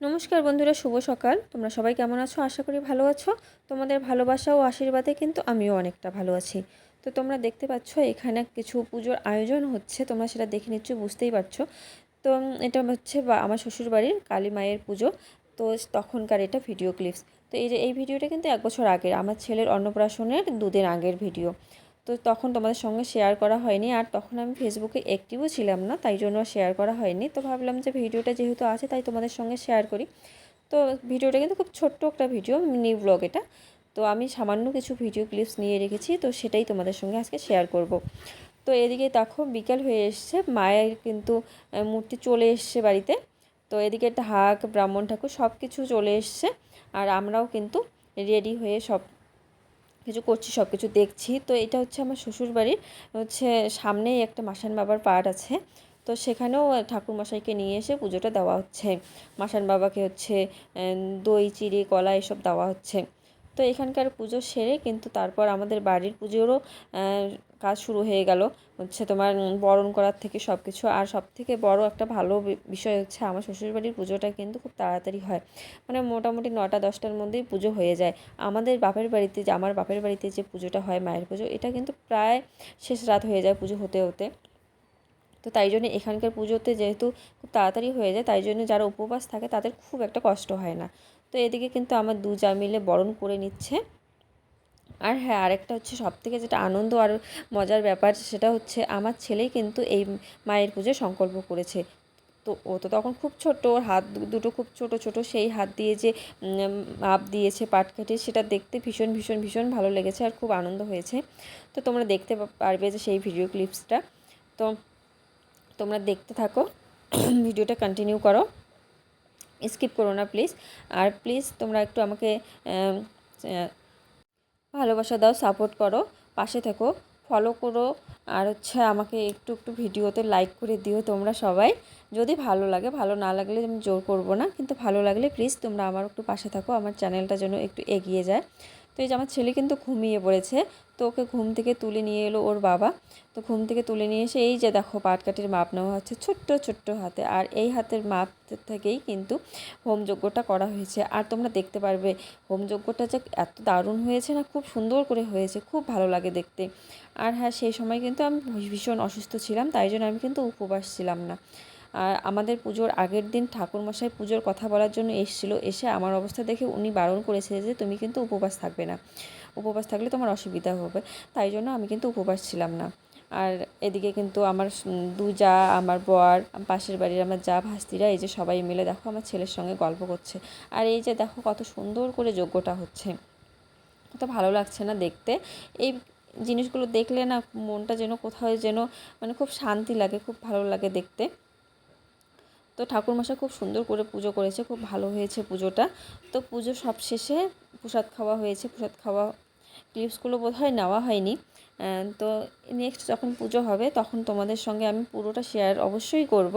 নমস্কার বন্ধুরা, শুভ সকাল। তোমরা সবাই কেমন আছো? আশা করি ভালো আছো। তোমাদের ভালোবাসা ও আশীর্বাদে কিন্তু আমিও অনেকটা ভালো আছি। তো তোমরা দেখতে পাচ্ছ, এখানে কিছু পুজোর আয়োজন হচ্ছে। তোমরা সেটা দেখে নিচ্ছ, বুঝতেই পারছ। তো এটা হচ্ছে আমার শ্বশুর বাড়ির কালী মায়ের পুজো। তো তখনকার এটা ভিডিও ক্লিপস। তো এই যে, এই ভিডিওটা কিন্তু এক বছর আগের, আমার ছেলের অন্নপ্রাশনের দুদিন আগের ভিডিও। তো তখন তোমাদের সঙ্গে শেয়ার করা হয়নি। আর তখন আমি ফেসবুকে অ্যাক্টিভও ছিলাম না, তাই জন্য শেয়ার করা হয়নি। তো ভাবলাম যে ভিডিওটা যেহেতু আছে, তাই তোমাদের সঙ্গে শেয়ার করি। তো ভিডিওটা কিন্তু খুব ছোট্ট একটা ভিডিও মিনি ব্লগ এটা। তো আমি সামান্য কিছু ভিডিও ক্লিপস নিয়ে রেখেছি, তো সেটাই তোমাদের সঙ্গে আজকে শেয়ার করব। তো এদিকে দেখো, বিকাল হয়ে এসছে। মায়ের কিন্তু মূর্তি চলে এসছে বাড়িতে। তো এদিকে ঢাক, ব্রাহ্মণ ঠাকুর সব কিছু চলে এসছে। আর আমরাও কিন্তু রেডি হয়ে সব কিছু করছি সব কিছু দেখছি। তো এটা হচ্ছে আমার শ্বশুরবাড়ির হচ্ছে সামনেই একটা মাসান বাবার পাড় আছে। তো সেখানেও ঠাকুরমশাইকে নিয়ে এসে পুজোটা দেওয়া হচ্ছে। মাসান বাবাকে হচ্ছে দই, চিড়ে, কলা এসব দেওয়া হচ্ছে। তো এখানকার পুজো সেরে কিন্তু তারপর আমাদের বাড়ির পুজোরও কাজ শুরু হয়ে গেল। হচ্ছে তোমার বরণ করার থেকে সব কিছু আর সব থেকে বড় একটা ভালো বিষয় হচ্ছে আমার শ্বশুরবাড়ির পুজোটা কিন্তু খুব তাড়াতাড়ি হয়। মানে মোটামুটি নটা, দশটার মধ্যেই পুজো হয়ে যায়। আমাদের বাপের বাড়িতে যে, আমার বাপের বাড়িতে যে পুজোটা হয় মায়ের পুজো, এটা কিন্তু প্রায় শেষ রাত হয়ে যায় পুজো হতে হতে। তো তাই জন্য এখানকার পুজোতে যেহেতু খুব তাড়াতাড়ি হয়ে যায়, তাই জন্য যারা উপবাস থাকে তাদের খুব একটা কষ্ট হয় না। তো এদিকে কিন্তু আমার দু যা মিলে বরণ করে নিচ্ছে। আর হ্যাঁ আরেকটা হচ্ছে সব থেকে যেটা আনন্দ আর মজার ব্যাপার সেটা হচ্ছে আমার ছেলেই কিন্তু এই মায়ের পুজো সংকল্প করেছে। তো ও তো তখন খুব ছোট ওর হাত দুটো খুব ছোট ছোট সেই হাত দিয়ে যে মাপ দিয়েছে, পাট কেটে সেটা দেখতে ভীষণ ভীষণ ভীষণ ভালো লেগেছে আর খুব আনন্দ হয়েছে। তো তোমরা দেখতে পারবে যে সেই ভিডিও ক্লিপসটা। তো তোমরা দেখতে থাকো, ভিডিওটা কন্টিনিউ করো। স্কিপ করো না, প্লিজ। আর প্লিজ তোমরা একটু আমাকে ভালোবাসা দাও, সাপোর্ট করো, পাশে থেকো, ফলো করো, আর হচ্ছে আমাকে একটু একটু ভিডিওতে লাইক করে দিও তোমরা সবাই। যদি ভালো লাগে, ভালো না লাগলে আমি জোর করব না, কিন্তু ভালো লাগলে প্লিজ তোমরা আমার একটু পাশে থাকো, আমার চ্যানেলটা যেন একটু এগিয়ে যায়। তো এই যে আমার ছেলে কিন্তু ঘুমিয়ে পড়েছে, তো ওকে ঘুম থেকে তুলে নিয়ে এলো ওর বাবা। তো ঘুম থেকে তুলে নিয়ে এসে এই যে দেখো পাটকাঠির মাপ নেওয়া হচ্ছে, ছোট্ট ছোট্ট হাতে। আর এই হাতের মাপ থেকেই কিন্তু হোমযজ্ঞটা করা হয়েছে। আর তোমরা দেখতে পারবে হোমযজ্ঞটা যে এত দারুণ হয়েছে না, খুব সুন্দর করে হয়েছে, খুব ভালো লাগে দেখতে। আর হ্যাঁ সেই সময় কিন্তু আমি ভীষণ অসুস্থ ছিলাম, তাই জন্য আমি কিন্তু উপবাস ছিলাম না। আর আমাদের পুজোর আগের দিন ঠাকুরমশাই পুজোর কথা বলার জন্য এসেছিল। এসে আমার অবস্থা দেখে উনি বারণ করেছে যে, তুমি কিন্তু উপবাস থাকবে না। উপবাস থাকলে তোমার অসুবিধা হবে। তাই জন্য আমি কিন্তু উপবাস ছিলাম না। আর এদিকে কিন্তু আমার দু যা আমার বর, পাশের বাড়ির আমার যা ভাস্তিরা, এই যে সবাই মিলে দেখো আমার ছেলের সঙ্গে গল্প করছে। আর এই যে দেখো কত সুন্দর করে যজ্ঞটা হচ্ছে। কত ভালো লাগছে না দেখতে। এই জিনিসগুলো দেখলে না মনটা যেন কোথাও যেন মানে খুব শান্তি লাগে, খুব ভালো লাগে দেখতে। তো ঠাকুরমশাই খুব সুন্দর করে পুজো করেছে, খুব ভালো হয়েছে পুজোটা। তো পুজো সব শেষে প্রসাদ খাওয়া হয়েছে, প্রসাদ খাওয়া ক্লিপসগুলো বোধহয় নেওয়া হয়নি। তো নেক্সট যখন পুজো হবে তখন তোমাদের সঙ্গে আমি পুরোটা শেয়ার অবশ্যই করব।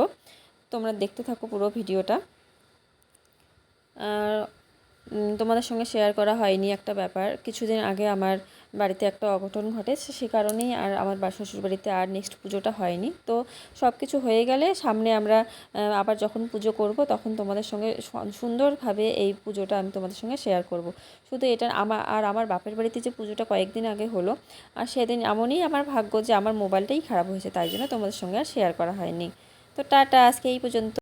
তোমরা দেখতে থাকো পুরো ভিডিওটা। আর তোমাদের সঙ্গে শেয়ার করা হয়নি একটা ব্যাপার। কিছুদিন আগে আমার বাড়িতে একটা অঘটন ঘটে সে কারণেই আর আমার শ্বশুর বাড়িতে আর নেক্সট পুজোটা হয়নি। তো সব কিছু হয়ে গেলে সামনে আমরা আবার যখন পুজো করব তখন তোমাদের সঙ্গে সুন্দরভাবে এই পুজোটা আমি তোমাদের সঙ্গে শেয়ার করব। শুধু এটা আমার আর আমার বাপের বাড়িতে যে পুজোটা কয়েকদিন আগে হলো, আর সেদিন এমনই আমার ভাগ্য যে আমার মোবাইলটাই খারাপ হয়েছে, তাই জন্য তোমাদের সঙ্গে আর শেয়ার করা হয়নি। তো টাটা, আজকে এই পর্যন্ত।